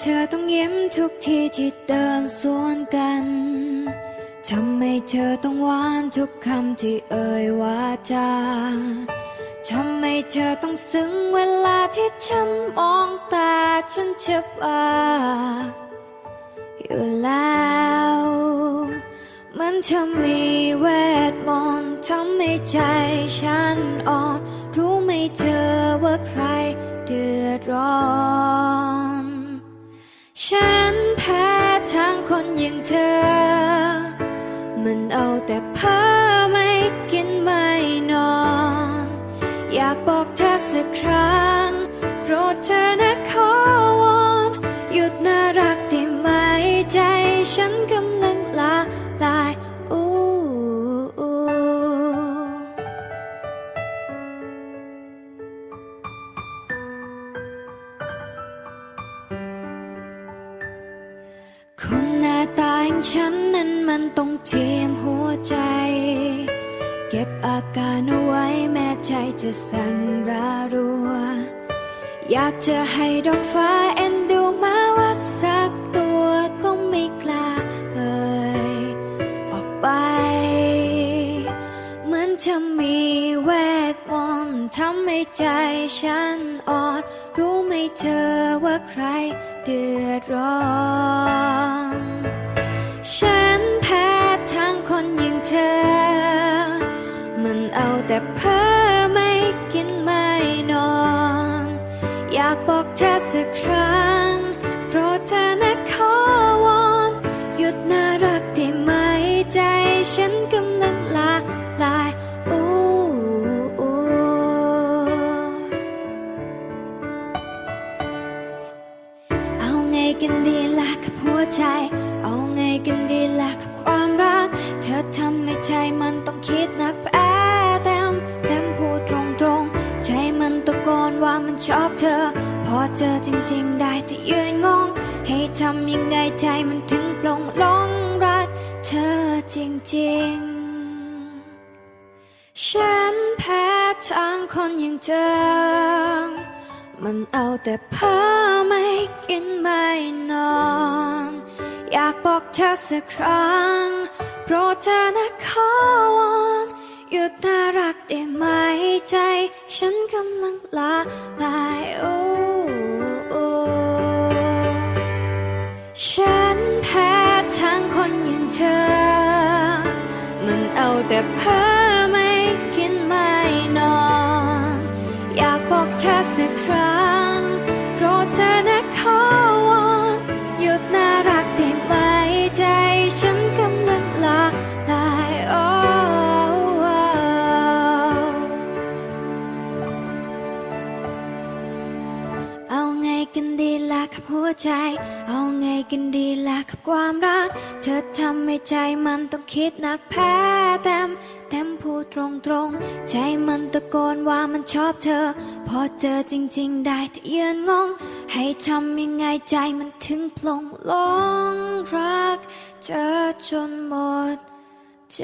เธอต้องยิ้มทุกทีที่เดินสวนกันทำไมเธอต้องหวานทุกคำที่เอ่ยวาจาทำไมเธอต้องซึ้งเวลาที่ฉันมองตาฉันจะบ้าอยู่แล้วเหมันจะมีเวทมนต์ทำให้ใจฉันอ่อน รู้ไหมเธอว่าใครเดือดร้อน อย่างเธอ มันเอาแต่เพ้อไม่กินไม่นอน อยากบอกเธอสักครั้งโปรดเธอนะขอวอนหยุดน่ารักได้ไหมใจฉันกำลังละลายอู้อู้คน ฉันนั้นมันต้องเจียมหัวใจ เก็บอาการเอาไว้แม้ใจจะสั่นระรัว อยากจะให้ดอกฟ้าเอ็นดูมาว่าสักตัวก็ไม่กล้าเอ่ยออกไป เหมือนจะมีเวทมนต์ทำให้ใจฉันอ่อน รู้ไหมเธอว่าใครเดือดร้อน แต่เพ้อไม่กินไม่นอน อยากบอกเธอสักครั้งโปรดเธอนะขอวอนหยุดน่ารักได้ไหมใจฉันกำลังละลายอู้อู้เอาไงกันดีล่ะกับหัวใจ เอาไงกันดีล่ะกับความรัก เธอทำให้ใจมัน มันชอบเธอ พอเจอจริงๆได้แต่ยืนงง ให้ทำยังไงใจมันถึงปลงหลงรักเธอจริงๆ ฉันแพ้ทางคนอย่างเธอ มันเอาแต่เพ้อไม่กินไม่นอน อยากบอกเธอสักครั้ง โปรดเธอนะขอวอน หยุดน่ารักได้ไหมใจ ฉันกำลังละลายโอ้ฉันแพ้ทางคนอย่างเธอ มันเอาแต่เพ้อ กันดีล่ะกับหัวใจ เอาไงกันดีล่ะกับความรัก เธอทำให้ใจมันต้องคิดหนักแพ้เต็มเต็มพูดตรงตรงๆใจมันตะโกนว่ามันชอบเธอ พอเจอจริง ๆ ได้แต่ยืนงง ให้ทำยังไงใจมันถึงพลงหลงรัก เจอจนหมดใจ